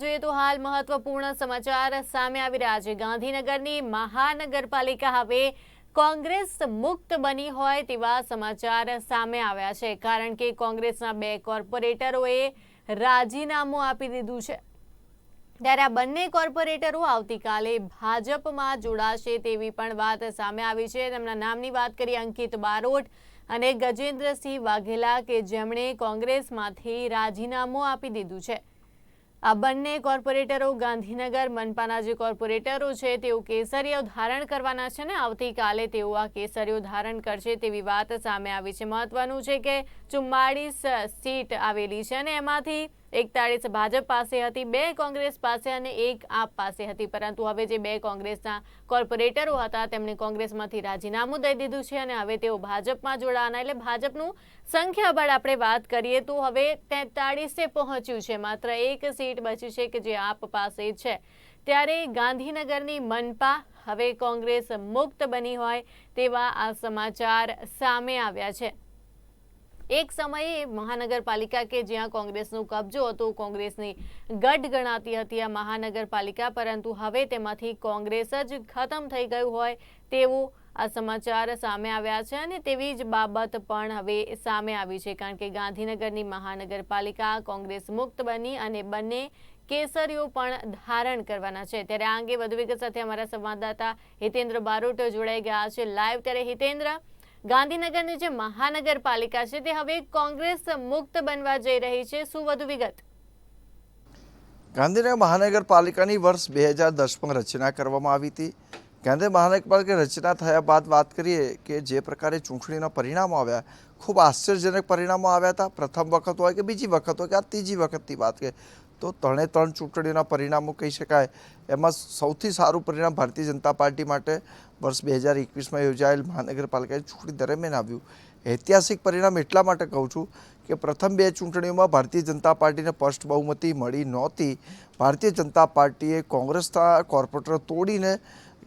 જોઈએ તો હાલ મહત્વપૂર્ણ સમાચાર સામે આવી રહ્યા છે. ગાંધીનગરની મહાનગરપાલિકા હવે કોંગ્રેસ મુક્ત બની હોય તેવા સમાચાર સામે આવ્યા છે. કારણ કે કોંગ્રેસના બે કોર્પોરેટરોએ રાજીનામું આપી દીધું છે. ત્યારે આ બંને કોર્પોરેટરો આવતીકાલે ભાજપમાં જોડાશે તેવી પણ વાત સામે આવી છે. તેમના નામની વાત કરીએ અંકિત બારોટ અને ગજેન્દ્રસિંહ વાઘેલા, કે જેમણે કોંગ્રેસમાંથી રાજીનામું આપી દીધું છે. આ બંને કોર્પોરેટરો ગાંધીનગર, મનપાના જે કોર્પોરેટરો છે, તેઓ કેસરીઓ ધારણ કરવાના છે ને આવતીકાલે તેઓ આ કેસરીઓ ધારણ કરશે તેવી વાત સામે આવી છે. મહત્વનું છે કે ચુમ્માળીસ સીટ આવેલી છે અને એમાંથી એકતાળીસ ભાજપ પાસે હતી, બે કોંગ્રેસ પાસે અને એક આપ પાસે હતી. પરંતુ હવે જે બે કોંગ્રેસના કોર્પોરેટરો હતા તેમણે કોંગ્રેસમાંથી રાજીનામું દઈ દીધું છે અને હવે તેઓ ભાજપમાં જોડાવાના. એટલે ભાજપનું સંખ્યાબળ આપણે વાત કરીએ તો હવે તેતાળીસે પહોંચ્યું છે. માત્ર એક સીટ બચી છે કે જે આપ પાસે છે. ત્યારે ગાંધીનગરની મનપા હવે કોંગ્રેસ મુક્ત બની હોય તેવા આ સમાચાર સામે આવ્યા છે. એક સમયે મહાનગરપાલિકા કે જ્યાં કોંગ્રેસનો કબજો હતો, કોંગ્રેસની ગઢ ગણાતી હતી આ મહાનગરપાલિકા, પરંતુ હવે તેમાંથી કોંગ્રેસ જ ખતમ થઈ ગયું હોય તેવું આ સમાચાર સામે આવ્યા છે અને તેવી જ બાબત પણ હવે સામે આવી છે, કારણ કે ગાંધીનગરની મહાનગરપાલિકા કોંગ્રેસ મુક્ત બની અને બંને કેસરીઓ પણ ધારણ કરવાના છે. ત્યારે આ અંગે વધુ વિગત સાથે અમારા સંવાદદાતા હિતેન્દ્ર બારોટ જોડાઈ ગયા છે. લાઈવ ત્યારે હિતેન્દ્ર ગાંધીનગરની જે મહાનગરપાલિકા છે, તે હવે કોંગ્રેસ મુક્ત બનવા જઈ રહી છે. શું વધુ વિગત? ગાંધીનગર મહાનગરપાલિકાની વર્ષ બે હજાર દસમાં રચના કરવામાં આવી હતી. ગાંધી મહાનગરપાલિકા રચના થયા બાદ વાત કરીએ કે જે પ્રકારે ચૂંટણીના પરિણામો આવ્યા, ખૂબ આશ્ચર્યજનક પરિણામો આવ્યા હતા. પ્રથમ વખત હોય કે બીજી વખત હોય કે આ ત્રીજી વખતની વાત કરીએ, તો ત્રણે ત્રણ ચૂંટણીના પરિણામો કહી શકાય. એમાં સૌથી સારું પરિણામ ભારતીય જનતા પાર્ટી માટે વર્ષ બે હજાર એકવીસમાં યોજાયેલ મહાનગરપાલિકાની ચૂંટણી દરમિયાન આવ્યું. ઐતિહાસિક પરિણામ એટલા માટે કહું છું કે પ્રથમ બે ચૂંટણીઓમાં ભારતીય જનતા પાર્ટીને સ્પષ્ટ બહુમતી મળી નહોતી. ભારતીય જનતા પાર્ટીએ કોંગ્રેસના કોર્પોરેટર તોડીને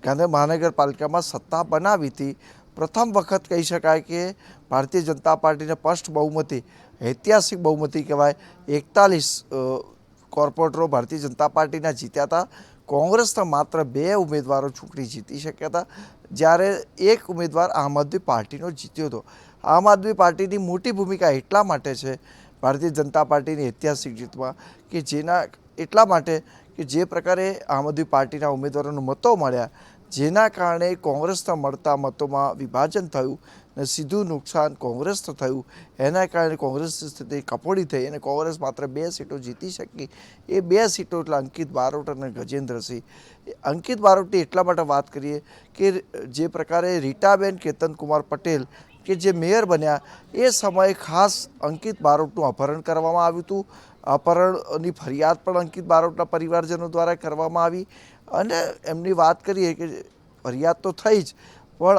ગાંધી મહાનગરપાલિકામાં સત્તા બનાવી હતી. પ્રથમ વખત કહી શકાય કે ભારતીય જનતા પાર્ટીને સ્પષ્ટ બહુમતી, ઐતિહાસિક બહુમતી કહેવાય, એકતાલીસ કોર્પોરેટરો ભારતીય જનતા પાર્ટીના જીત્યા હતા. કોંગ્રેસના માત્ર બે ઉમેદવારો ચૂંટણી જીતી શક્યા હતા, જ્યારે એક ઉમેદવાર આમ આદમી પાર્ટીનો જીત્યો હતો. આમ આદમી પાર્ટીની મોટી ભૂમિકા એટલા માટે છે, ભારતીય જનતા પાર્ટીની ઐતિહાસિક જીતમાં, કે જેના એટલા માટે કે જે પ્રકારે આમ આદમી પાર્ટીના ઉમેદવારોને મતો મળ્યા જેના કારણે કોંગ્રેસના મળતા મતોમાં વિભાજન થયું ને સીધું નુકસાન કોંગ્રેસને થયું. એના કારણે કોંગ્રેસની સ્થિતિ કપોડી થઈ અને કોંગ્રેસ માત્ર બે સીટો જીતી શકી. એ બે સીટો એટલે અંકિત બારોટ અને ગજેન્દ્રસિંહ. અંકિત બારોટની એટલા માટે વાત કરીએ કે જે પ્રકારે રીટાબેન કેતનકુમાર પટેલ કે જે મેયર બન્યા, એ સમયે ખાસ અંકિત બારોટનું અપહરણ કરવામાં આવ્યું હતું. અપહરણની ફરિયાદ પણ અંકિત બારોટના પરિવારજનો દ્વારા કરવામાં આવી. અને એમની વાત કરીએ કે ફરિયાદ તો થઈ જ, પણ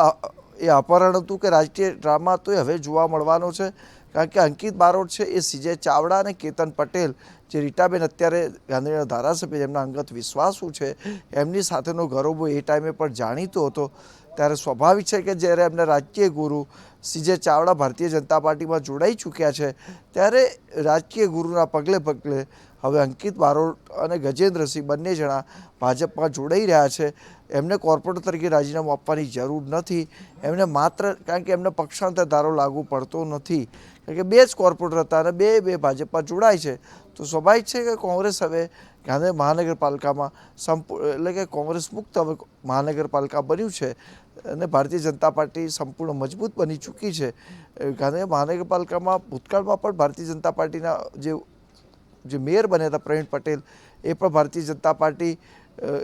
એ અપહરણ હતું કે રાજકીય ડ્રામા તો એ હવે જોવા મળવાનો છે. કારણ કે અંકિત બારોટ છે એ સીજે ચાવડા અને કેતન પટેલ, જે રીટાબેન અત્યારે ગાંધીનગર ધારાસભ્ય એમના અંગત વિશ્વાસુ છે, એમની સાથેનો ગરોબો એ ટાઈમે પણ જાણીતો હતો. ત્યારે સ્વાભાવિક છે કે જ્યારે એમના રાજકીય ગુરુ સીજે ચાવડા ભારતીય જનતા પાર્ટીમાં જોડાઈ ચૂક્યા છે, ત્યારે રાજકીય ગુરુના પગલે પગલે હવે અંકિત બારોટ અને ગજેન્દ્રસિંહ બંને જણા ભાજપમાં જોડાઈ રહ્યા છે. એમને કોર્પોરેટર તરીકે રાજીનામું આપવાની જરૂર નથી. એમને માત્ર, કારણ કે એમને પક્ષાંતર ધારો લાગુ પડતો નથી. કારણ કે બે જ કોર્પોરેટર હતા અને બે બે ભાજપમાં જોડાય છે. તો સ્વાભાવિક છે કે કોંગ્રેસ હવે ગાંધી મહાનગરપાલિકામાં સંપૂર્ણ એટલે કે કોંગ્રેસ મુક્ત હવે મહાનગરપાલિકા બન્યું છે અને ભારતીય જનતા પાર્ટી સંપૂર્ણ મજબૂત બની ચૂકી છે. ગાંધી મહાનગરપાલિકામાં ભૂતકાળમાં પણ ભારતીય જનતા પાર્ટીના જે જે મેયર બન્યા હતા પ્રવીણ પટેલ, એ પણ ભારતીય જનતા પાર્ટી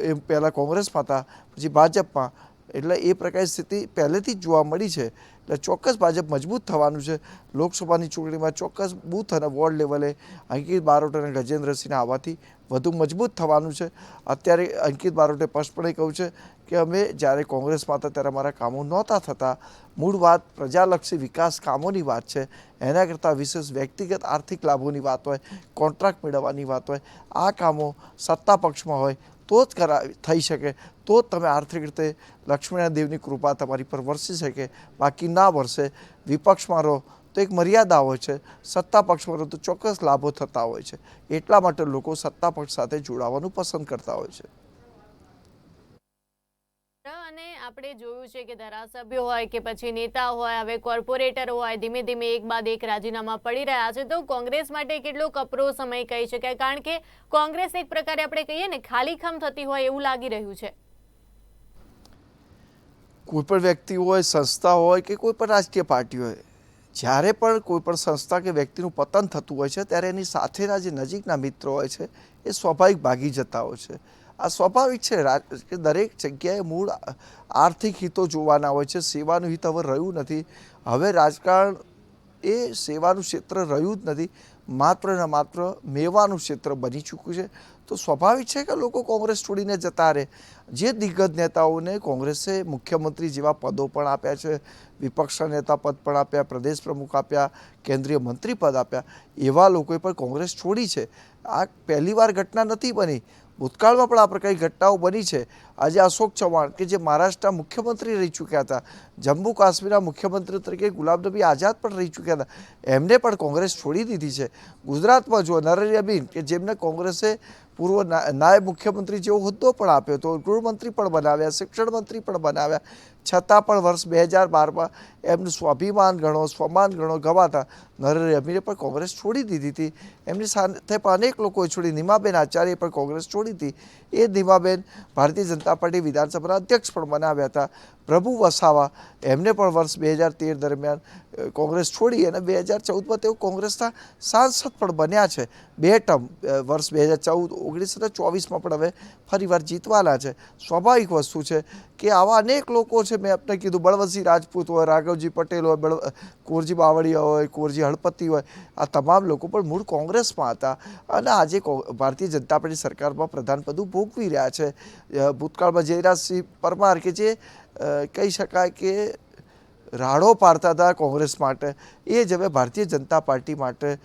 એ પહેલાં કોંગ્રેસમાં હતા, પછી ભાજપમાં. એટલે એ પ્રકારની સ્થિતિ પહેલેથી જ જોવા મળી છે. એટલે ચોક્કસ ભાજપ મજબૂત થવાનું છે. લોકસભાની ચૂંટણીમાં ચોક્કસ બૂથ અને વોર્ડ લેવલે અંકિત બારોટ અને ગજેન્દ્રસિંહના આવવાથી વધુ મજબૂત થવાનું છે. અત્યારે અંકિત બારોટે સ્પષ્ટપણે કહ્યું છે કે અમે જ્યારે કોંગ્રેસમાં હતા ત્યારે અમારા કામો નહોતા થતા. મૂળ વાત પ્રજાલક્ષી વિકાસ કામોની વાત છે. એના કરતાં વિશેષ વ્યક્તિગત આર્થિક લાભોની વાત હોય, કોન્ટ્રાક્ટ મેળવવાની વાત હોય, આ કામો સત્તા પક્ષમાં હોય તો જ કરા, થઈ શકે. તો જ તમે આર્થિક રીતે લક્ષ્મીનારાયણ દેવની કૃપા તમારી પર વરસી શકે. બાકી ના વરસે વિપક્ષમાં રહો, તો એક મર્યાદા હોય છે. સત્તા પક્ષમાં તો ચોક્કસ લાભો થતા હોય છે. એટલા માટે લોકો સત્તા પક્ષ સાથે જોડાવાનું પસંદ કરતા હોય છે. અને આપણે જોયું છે કે ધારાસભ્યો હોય કે પછી નેતા હોય, હવે કોર્પોરેટર હોય, ધીમે ધીમે એક બાદ એક રાજીનામા પડી રહ્યા છે. તો કોંગ્રેસ માટે કેટલો કપરો સમય કહી શકાય? કારણ કે કોંગ્રેસ એક પ્રકારે આપણે કહીએ ને, ખાલીખમ થતી હોય એવું લાગી રહ્યું છે. કોઈ પણ વ્યક્તિ હોય, સંસ્થા હોય કે કોઈ પણ રાજકીય પાર્ટી હોય, જ્યારે પણ કોઈ પણ સંસ્થા કે વ્યક્તિનું પતન થતું હોય છે, ત્યારે એની સાથેના જે નજીકના મિત્રો હોય છે, એ સ્વાભાવિક ભાગી જતા હોય છે. આ સ્વાભાવિક છે કે દરેક જગ્યાએ મૂળ આર્થિક હિતો જોવાના હોય છે, સેવાનું હિત હવે રહ્યું નથી. હવે રાજકારણ એ સેવાનું ક્ષેત્ર રહ્યું જ નથી. માત્ર ને માત્ર મેવાનું ક્ષેત્ર બની ચૂક્યું છે. તો સ્વાભાવિક છે કે લોકો કોંગ્રેસ છોડીને જતા રહે. જે દિગ્ગજ નેતાઓને કોંગ્રેસે મુખ્યમંત્રી જેવા પદો પણ આપ્યા છે વિપક્ષના નેતા પદ પણ આપ્યા, પ્રદેશ પ્રમુખ આપ્યા, કેન્દ્રીય મંત્રી પદ આપ્યા, એવા લોકોએ પણ કોંગ્રેસ છોડી છે. આ પહેલીવાર ઘટના નથી બની. ભૂતકાળમાં પણ આ પ્રકારની ઘટનાઓ બની છે. આજે અશોક ચૌહાણ કે જે મહારાષ્ટ્રના મુખ્યમંત્રી રહી ચૂક્યા હતા, જમ્મુ કાશ્મીરના મુખ્યમંત્રી તરીકે ગુલાબ નબી આઝાદ પણ રહી ચૂક્યા હતા. એમને પણ કોંગ્રેસ છોડી દીધી છે. ગુજરાતમાં જો નરેન્દ્રબીન કે જેમને કોંગ્રેસે પૂર્વ નાયબ મુખ્યમંત્રી જેવો હોદ્દો પણ આપ્યો હતો. ગૃહમંત્રી પણ બનાવ્યા શિક્ષણ મંત્રી પણ બનાવ્યા. છતાં પણ વર્ષ બે હજાર બારમાં એમનું સ્વાભિમાન ગણો, સ્વમાન ગણો ગવાતા નરેન્દ્ર અમીરે પણ કોંગ્રેસ છોડી દીધી હતી. એમની સાથે પણ અનેક લોકોએ છોડી નિમાબેન આચાર્યએ પણ કોંગ્રેસ છોડી હતી. એ નિમાબેન ભારતીય જનતા પાર્ટી વિધાનસભાના અધ્યક્ષ પણ બનાવ્યા હતા. પ્રભુ વસાવા. એમને પણ વર્ષ બે હજાર તેર દરમિયાન કોંગ્રેસ છોડી અને બે હજાર ચૌદમાં તેઓ કોંગ્રેસના સાંસદ પણ બન્યા છે. બે ટર્મ વર્ષ બે હજાર ચૌદ, ઓગણીસો ને ચોવીસમાં પણ હવે ફરીવાર જીતવાના છે. સ્વાભાવિક વસ્તુ છે કે આવા અનેક લોકો છે, મેં આપને કીધું, બળવંતસિંહ રાજપૂત હોય, રાઘવજી પટેલ હોય બળ કુંવરજી બાવળિયા હોય, કુંવરજી હળપતિ હોય, આ તમામ લોકો પણ મૂળ કોંગ્રેસમાં હતા. અને આજે ભારતીય જનતા પાર્ટી સરકારમાં પ્રધાન પદું ભોગવી રહ્યા છે. ભૂતકાળમાં જયરાજસિંહ પરમાર કે જે કહી શકાય કે રાડો પાડતા હતા કોંગ્રેસ માટે. એ જ હવે ભારતીય જનતા પાર્ટી માટે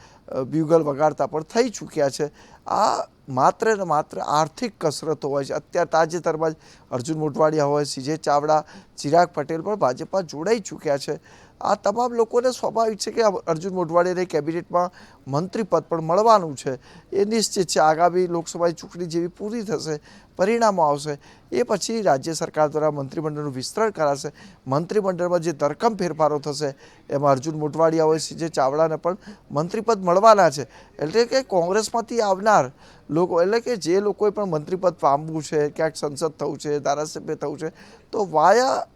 બ્યુગલ વગાડતા પણ થઈ ચૂક્યા છે. આ માત્ર ને માત્ર આર્થિક કસરતો હોય છે. અત્યારે તાજેતરમાં જ અર્જુન મોઢવાડિયા હોય, સીજે ચાવડા, ચિરાગ પટેલ પણ ભાજપમાં જોડાઈ ચૂક્યા છે. આ તમામ લોકોને સ્વાભાવિક છે કે અર્જુન મોઢવાડિયાને કેબિનેટમાં મંત્રી પદ પણ મળવાનું છે. એ નિશ્ચિત છે. આગામી લોકસભાની ચૂંટણી જેવી પૂરી થશે, પરિણામો આવશે. એ પછી રાજ્ય સરકાર દ્વારા મંત્રીમંડળનું વિસ્તરણ કરાશે. મંત્રીમંડળમાં જે ધરકમ ફેરફારો થશે, એમાં અર્જુન મોટવાડિયા હોય જે ચાવડાને પણ મંત્રીપદ મળવાના છે. એટલે કે કોંગ્રેસમાંથી આવનાર લોકો, એટલે કે જે લોકોએ પણ મંત્રીપદ પામવું છે, ક્યાંક સંસદ થવું છે, ધારાસભ્ય થવું છે, તો વાયા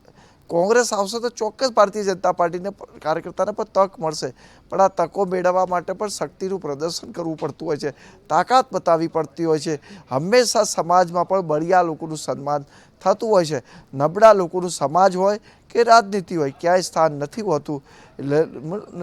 કોંગ્રેસ આવશે તો ચોક્કસ ભારતીય જનતા પાર્ટીને કાર્યકર્તાને પણ તક મળશે. પણ આ તકો મેળવવા માટે પણ શક્તિનું પ્રદર્શન કરવું પડતું હોય છે. તાકાત બતાવવી પડતી હોય છે. હંમેશા સમાજમાં પણ બળિયા લોકોનું સન્માન થતું હોય છે. નબળા લોકોનું સમાજ હોય કે રાજનીતિ હોય, ક્યાંય સ્થાન નથી હોતું. એટલે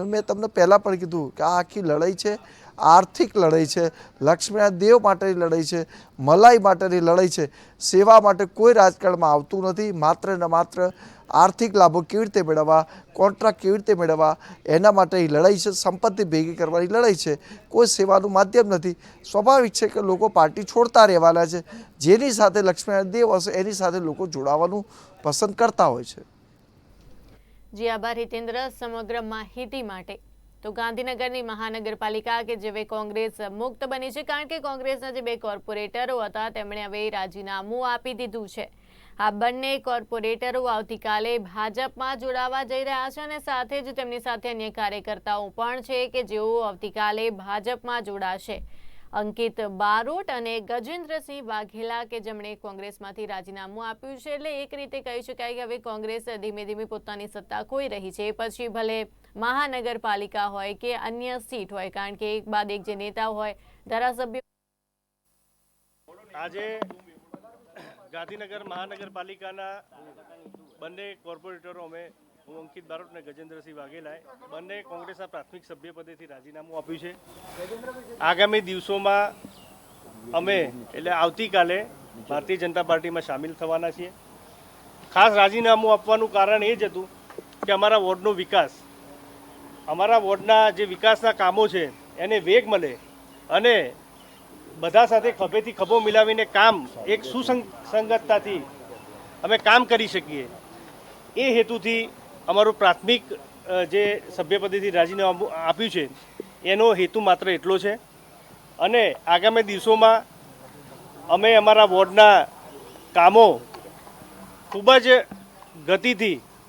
મેં તમને પહેલાં પણ કીધું કે આ આખી લડાઈ છે આર્થિક લડાઈ છે, લક્ષ્મીનારાયણ દેવ માટેની લડાઈ છે, મલાઈ માટેની લડાઈ છે. સેવા માટે કોઈ રાજકારણમાં આવતું નથી. માત્ર ને માત્ર આર્થિક લાભો કેવી રીતે મેળવવા, કોન્ટ્રાક્ટ કેવી રીતે મેળવવા, એના માટે એ લડાઈ છે, સંપત્તિ ભેગી કરવાની લડાઈ છે. કોઈ સેવાનું માધ્યમ નથી. સ્વાભાવિક છે કે લોકો પાર્ટી છોડતા રહેવાના છે. જેની સાથે લક્ષ્મીનારાયણ દેવ હશે, એની સાથે લોકો જોડાવાનું પસંદ કરતા હોય છે. જી આભાર હિતેન્દ્ર, સમગ્ર માહિતી માટે. તો ગાંધીનગરની મહાનગરપાલિકા કે જે કોંગ્રેસ મુક્ત બની છે, કારણ કે કોંગ્રેસના જે બે કોર્પોરેટરો હતા, તેમણે હવે રાજીનામું આપી દીધું છે. આ બંને કોર્પોરેટરો આવતીકાલે ભાજપમાં જોડાવા જઈ રહ્યા છે અને સાથે જ તેમની સાથે અન્ય કાર્યકર્તાઓ પણ છે કે જેઓ આવતીકાલે ભાજપમાં જોડાશે. અંકિત બારોટ અને ગજેન્દ્રસિંહ વાઘેલા કે જેમણે કોંગ્રેસમાંથી રાજીનામું આપ્યું છે, એટલે એક રીતે કહી શકાય કે હવે કોંગ્રેસ ધીમે ધીમે પોતાની સત્તા ખોઈ રહી છે, પછી ભલે મહાનગરપાલિકા હોય કે અન્ય સીટ હોય, કારણ કે એક બાદ એક જે નેતા હોય, ધારાસભ્ય આજે ગાંધીનગર મહાનગરપાલિકાના બંને કોર્પોરેટરો અમે, હું અંકિત બારોટ અને ગજેન્દ્રસિંહ વાઘેલાએ બંને કોંગ્રેસના પ્રાથમિક સભ્ય પદેથી રાજીનામું આપ્યું છે. આગામી દિવસોમાં અમે, એટલે આવતીકાલે ભારતીય જનતા પાર્ટીમાં સામેલ થવાના છીએ. ખાસ રાજીનામું આપવાનું કારણ એ જ હતું કે અમારા વોર્ડનો વિકાસ અમારા વોર્ડના જે વિકાસના કામો છે, એને વેગ મળે અને બધા સાથે ખભેથી ખભો મિલાવીને કામ એક સુસંગતતાથી અમે કામ કરી શકીએ. એ હેતુથી અમારું પ્રાથમિક જે સભ્યપદેથી રાજીનામું આપ્યું છે, એનો હેતુ માત્ર એટલો છે. અને આગામી દિવસોમાં અમે અમારા વોર્ડના કામો ખૂબ જ ગતિથી